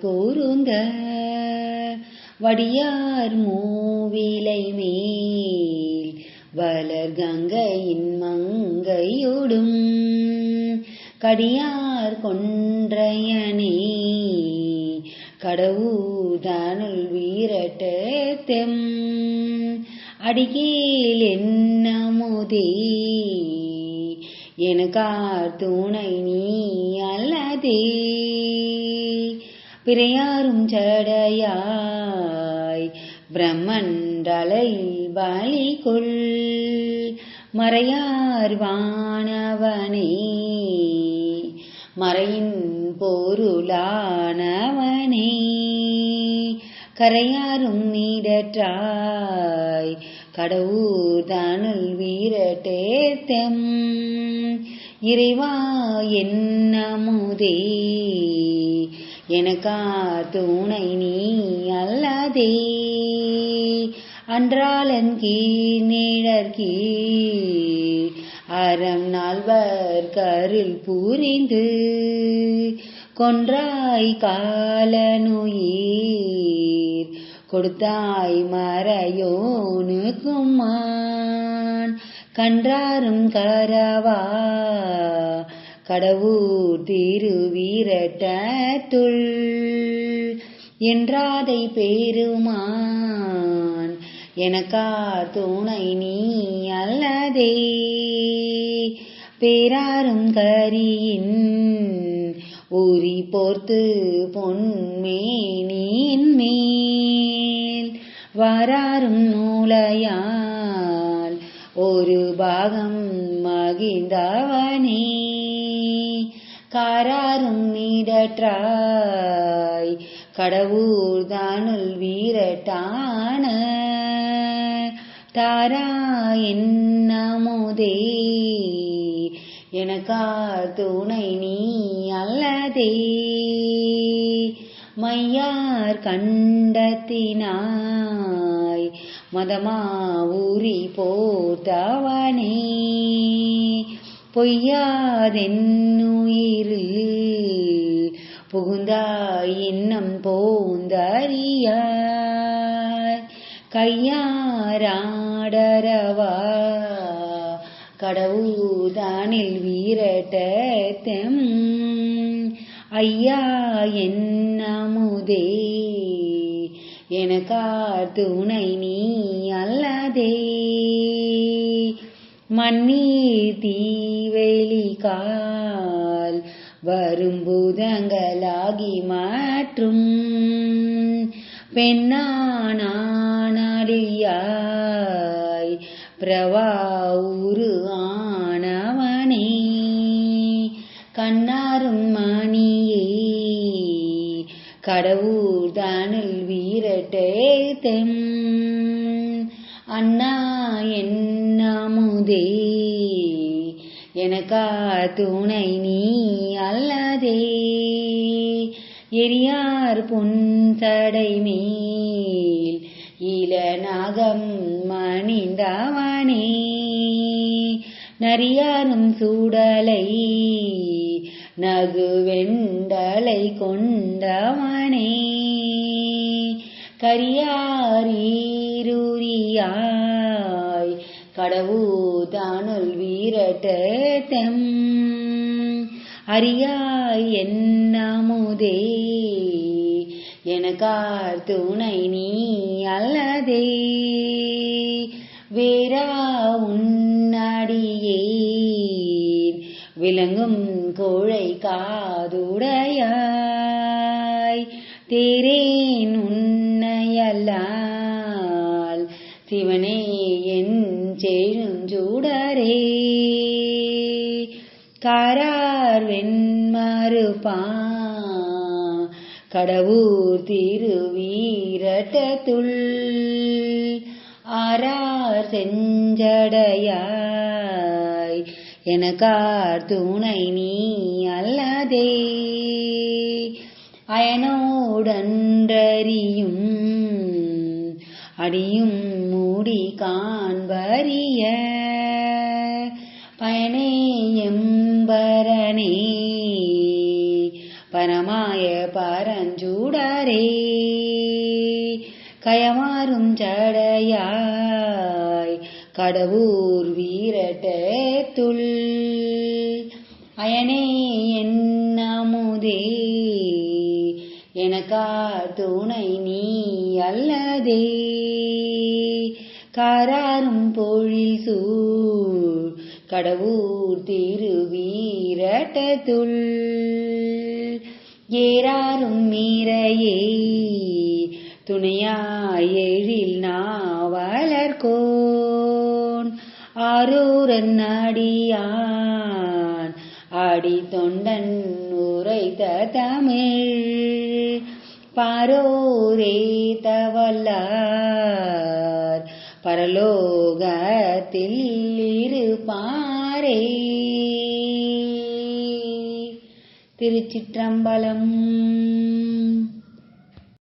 பொருந்த வடியார் மூவிலை மேல் வளர் கங்கையின் மங்கையோடும். கடியார் கொன்றையனே கடவுதானுள் வீரட்ட தெம் அடிகேல் என்னமுதே எனக்கார் துணை நீ அல்லதே. பிறையாரும் சடையாய் பிரம்மண்டலை பலி கொள் மறையார் வானவனே மறையின் பொருளானவனே. கரையாரும் நீடற்றாய் கடவுர் தனுள் வீரட்டேத்தம் இறைவா என்னமுதே எனக்கா துணை நீ அல்லதே. அன்றாளன் கீழ் நிழற் கீழ் அறம் நால்வர் கருள் புரிந்து. கொன்றாய் காலனுயிர் கொடுத்தாய் மறையோனு கும்மான் கன்றாரும் கரவா கடவுர் திருவீரட்டுள் என்றாதை பெருமான் எனக்கா துணை நீ அல்லதே. பேராரும் கரியின் உரி போர்த்து பொன்மேனின் மேல். வராரும் நூலையால் ஒரு பாகம் மகிழ்ந்தவனே காராரும் நீடற்றாய் கடவுர் தானுள் வீரட்டான தாரா என்னமுதே எனக்கா துணை நீ அல்லதே மையார் கண்டத்தினாய் மதமா ஊறி போத்தவனே. பொய்யாதென்னுயிரில் புகுந்தாய் இன்னம் போந்தறியாய். கையாராடரவா கடவுதானில் வீரட்டம் ஐயா என்னமுதே எனக்கார் துணை நீ அல்லதே. மண்ணீர் தீவெளி கால் வரும்புதங்களாகி மாற்றும். பெண்ணானாடியாய் பிரவா உரு ஆனவனே. கண்ணாரும் மணியே கடவுர் தானில் வீரட்டே தெம் அண்ணா என்னமுதே எனக்கா துணை நீ அல்லதே. எரியார் புன்சடை மேல் இள நாகம் மணிந்தவனே நரியாரும் சூடலை நகுவெண்டலை கொண்டவனே. கரியாரீருரியாய் கடவுதானுள் வீரட்டம் அறியாய் என்னமுதே. எனக்கார் துணை நீ அல்லதே. வேறா உன்னடியே விளங்கும் கோழை காதுடையாய் தேரேன் உன்னையல்லால் சிவனே என் செழுஞ்சூடரே காரார் வெண்மறுப்பா கடவுர் திருவீரட்டத்துள். ஆரார் செஞ்சடையார் எனக்கார் துணை நீ அல்லதே. அயனோடன்றறியும் அடியும் மூடி காண்பறிய. பயனே எம்பரனே பரமாய பரஞ்சூடரே. கயமாறும் ஜடையார் கடவுர் வீரட்டுள் அயனே என்னமுதே எனக்கா துணை நீ அல்லதே. காராரும் பொழில் சூழ் கடவுர் திருவீரட்டுள் ஏறாரும் மீறையே துணையாய் எழில் நாவலர்கோன் ஆரூரன் அடி தொண்டன் உரைத்த தமிழ். பாரோரே வல்லார் பரலோகத்தில் இருப்பாரே. திருச்சிற்றம்பலம்